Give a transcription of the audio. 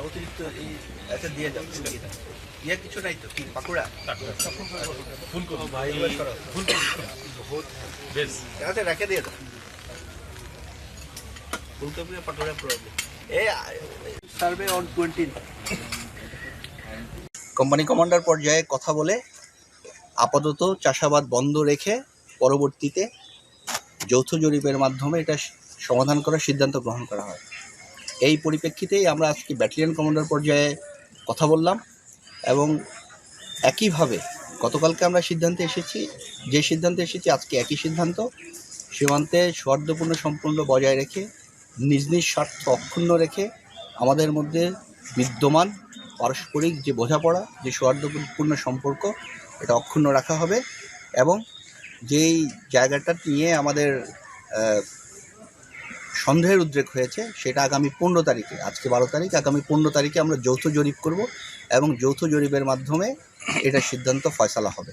অতিরিক্ত ইয়ে কিছু নাই তো কি পাকুড়া ফুল রেখে দিয়ে দাও। ফুলকপি পাটোড়া এ সার্ভে অন টোয়েন্টিন কোম্পানি কমান্ডার পর্যায়ে কথা বলে আপাতত চাষাবাদ বন্ধ রেখে পরবর্তীতে যৌথ জরিপের মাধ্যমে এটা সমাধান করার সিদ্ধান্ত গ্রহণ করা হয়। এই পরিপ্রেক্ষিতেই আমরা আজকে ব্যাটালিয়ন কমান্ডার পর্যায়ে কথা বললাম এবং একইভাবে গতকালকে আমরা সিদ্ধান্তে এসেছি, যে সিদ্ধান্তে এসেছি আজকে একই সিদ্ধান্ত। সীমান্তে সৌহার্দ্যপূর্ণ সম্পূর্ণ বজায় রেখে, নিজ নিজ স্বার্থ অক্ষুণ্ণ রেখে আমাদের মধ্যে বিদ্যমান পারস্পরিক যে বোঝাপড়া, যে সৌহার্দ্যপূর্ণ সম্পর্ক, এটা অক্ষুণ্ণ রাখা হবে এবং যেই জায়গাটা নিয়ে আমাদের সন্দেহের উদ্রেক হয়েছে, সেটা আগামী পনেরো তারিখে, আজকে বারো তারিখ, আগামী পনেরো তারিখে আমরা যৌথ জরিপ করব এবং যৌথ জরিপের মাধ্যমে এটা সিদ্ধান্ত ফয়সালা হবে।